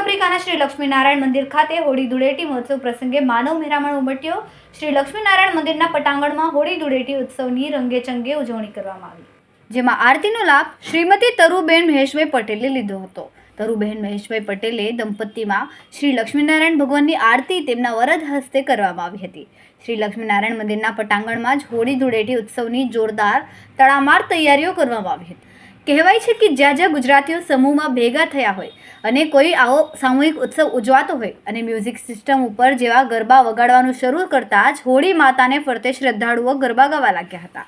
આફ્રિકાના શ્રી લક્ષ્મીનારાયણ મંદિર ખાતે હોળી ધૂળેટી મહોત્સવ પ્રસંગે માનવ મહેરામણ ઉમટ્યો. શ્રી લક્ષ્મીનારાયણ મંદિરના પટાંગણમાં હોળી ધૂળેટી ઉત્સવની રંગેચંગે ઉજવણી કરવામાં આવી. જેમાં આરતીનો લાભ શ્રીમતી તરુબેન મહેશભાઈ પટેલે લીધો હતો. તરુબહેન મહેશભાઈ પટેલે દંપતીમાં શ્રી લક્ષ્મીનારાયણ ભગવાનની આરતી તેમના વરદ હસ્તે કરવામાં આવી હતી. શ્રી લક્ષ્મીનારાયણ મંદિરના પટાંગણમાં જ હોળી ધૂળેટી ઉત્સવની જોરદાર તડામાર તૈયારીઓ કરવામાં આવી હતી. કહેવાય છે કે જ્યાં જ્યાં ગુજરાતીઓ સમૂહમાં ભેગા થયા હોય અને કોઈ આવો સામૂહિક ઉત્સવ ઉજવાતો હોય અને મ્યુઝિક સિસ્ટમ ઉપર જેવા ગરબા વગાડવાનું શરૂ કરતાં જ હોળી માતાને ફરતે શ્રદ્ધાળુઓ ગરબા ગાવા લાગ્યા હતા.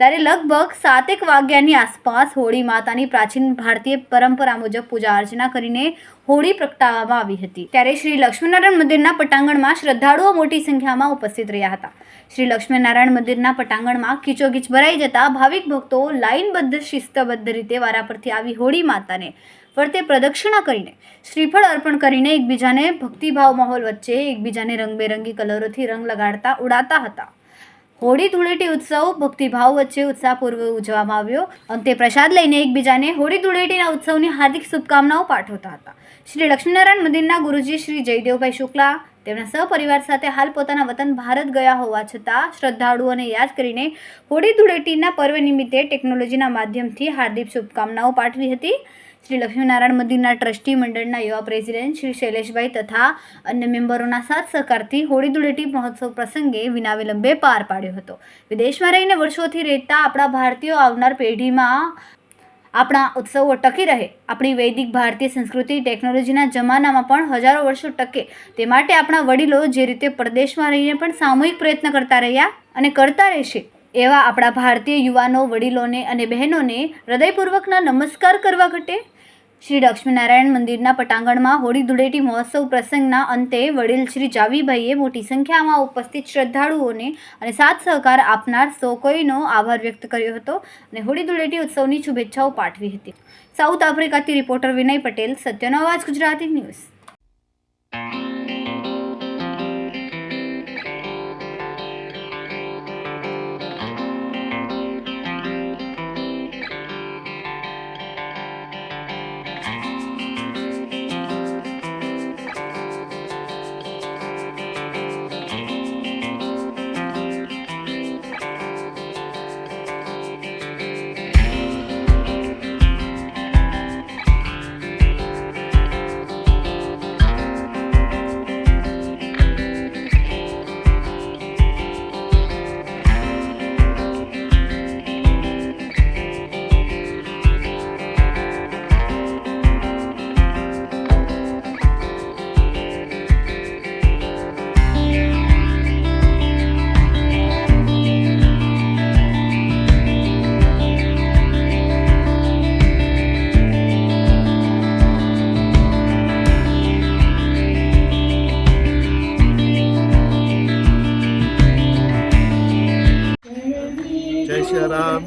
ત્યારે લગભગ સાતેક વાગ્યાની આસપાસ હોળી માતાની પ્રાચીન ભારતીય પરંપરા મુજબ પૂજા અર્ચના કરીને હોળી પ્રગટાવવામાં આવી હતી. ત્યારે શ્રી લક્ષ્મીનારાયણ મંદિરના પટાંગણમાં શ્રદ્ધાળુઓ મોટી સંખ્યામાં ઉપસ્થિત રહ્યા હતા. શ્રી લક્ષ્મીનારાયણ મંદિરના પટાંગણમાં કીચોકીચ ભરાઈ જતા ભાવિક ભક્તો લાઇનબદ્ધ, શિસ્તબદ્ધ રીતે વારા પરથી આવી હોળી માતાને ફરતે પ્રદક્ષિણા કરીને શ્રીફળ અર્પણ કરીને એકબીજાને ભક્તિભાવ માહોલ વચ્ચે એકબીજાને રંગબેરંગી કલરોથી રંગ લગાડતા ઉડાતા હતા. હોળી ધૂળેટી ઉત્સવ ભક્તિભાવ વચ્ચે ઉત્સાહપૂર્વક ઉજવવામાં આવ્યો. અંતે પ્રસાદ લઈને એકબીજાને હોળી ધૂળેટીના ઉત્સવની હાર્દિક શુભકામનાઓ પાઠવતા હતા. શ્રી લક્ષ્મીનારાયણ મંદિરના ગુરુજી શ્રી જયદેવભાઈ શુક્લા, તેમના સહપરિવાર સાથે હાલ પોતાના વતન ભારત ગયા હોવા છતાં શ્રદ્ધાળુઓને યાદ કરીને હોળી ધૂળેટીના પર્વ નિમિત્તે ટેકનોલોજીના માધ્યમથી હાર્દિક શુભકામનાઓ પાઠવી હતી. શ્રી લક્ષ્મીનારાયણ મંદિરના ટ્રસ્ટી મંડળના યુવા પ્રેસિડેન્ટ શ્રી શૈલેષભાઈ તથા અન્ય મેમ્બરોના સાથ સહકારથી હોળી ધૂળેટી મહોત્સવ પ્રસંગે વિના વિલંબે પાર પાડ્યો હતો. વિદેશમાં રહીને વર્ષોથી રહેતા આપણા ભારતીયો આવનાર પેઢીમાં આપણા ઉત્સવો ટકી રહે. આપણી વૈદિક ભારતીય સંસ્કૃતિ ટેકનોલોજીના જમાનામાં પણ હજારો વર્ષો ટકે. તે માટે આપણા વડીલો જે રીતે પરદેશમાં રહીને પણ સામૂહિક પ્રયત્ન કરતા રહ્યા અને કરતા રહેશે, એવા આપણા ભારતીય યુવાનો વડીલોને અને બહેનોને હૃદયપૂર્વકના નમસ્કાર કરવા ઘટે શ્રી લક્ષ્મીનારાયણ મંદિરના પટાંગણમાં હોળી ધૂળેટી મહોત્સવ પ્રસંગના અંતે વડીલ શ્રી જાવીભાઈએ મોટી સંખ્યામાં ઉપસ્થિત શ્રદ્ધાળુઓને અને સાથ સહકાર આપનાર સૌ કોઈનો આભાર વ્યક્ત કર્યો હતો અને હોળી ધૂળેટી ઉત્સવની શુભેચ્છાઓ પાઠવી હતી. સાઉથ આફ્રિકાથી રિપોર્ટર વિનય પટેલ, સત્યનો અવાજ Gujarati news. Jai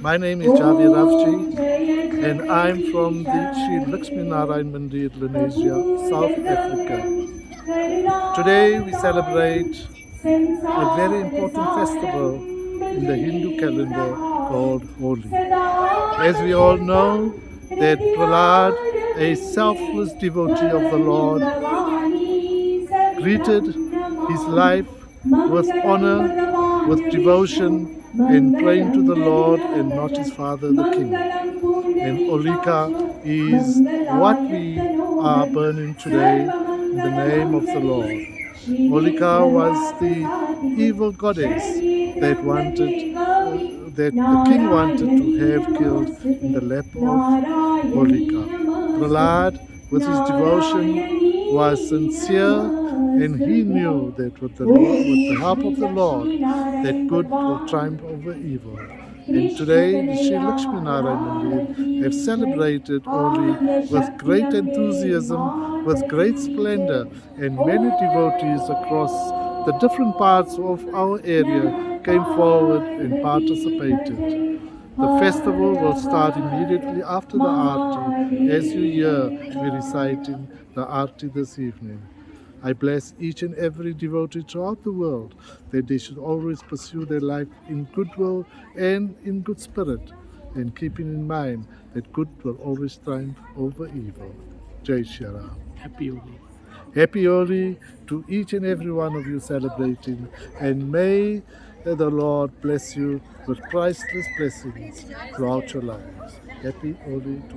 My name is Javi Rafji and I'm from the Sri Lakshmi Narayan Mandir, Lenasia, South Africa. Today we celebrate a very important festival in the Hindu calendar called Holi. As we all know, that Prahlad, a selfless devotee of the Lord, greeted his life with honor, with devotion, and praying to the Lord and not his father, the king. And Olika is what we are burning today in the name of the Lord. Olika was the evil goddess that wanted, that the king wanted to have killed in the lap of Olika. Prahlad, with his devotion, was sincere and he knew that with the, Lord, with the help of the Lord, that good will triumph over evil. And today, Sri Lakshmi Narayan have celebrated Holi with great enthusiasm, with great splendor, and many devotees across the different parts of our area came forward and participated. The festival will start immediately after the Aarti, as you hear me reciting the Aarti this evening. I bless each and every devotee throughout the world that they should always pursue their life in goodwill and in good spirit, and keeping in mind that good will always triumph over evil. Jai Shri Ram. Happy Holi. Happy Holi to each and every one of you celebrating, and may the Lord bless you with priceless blessings throughout your lives. Happy Holi to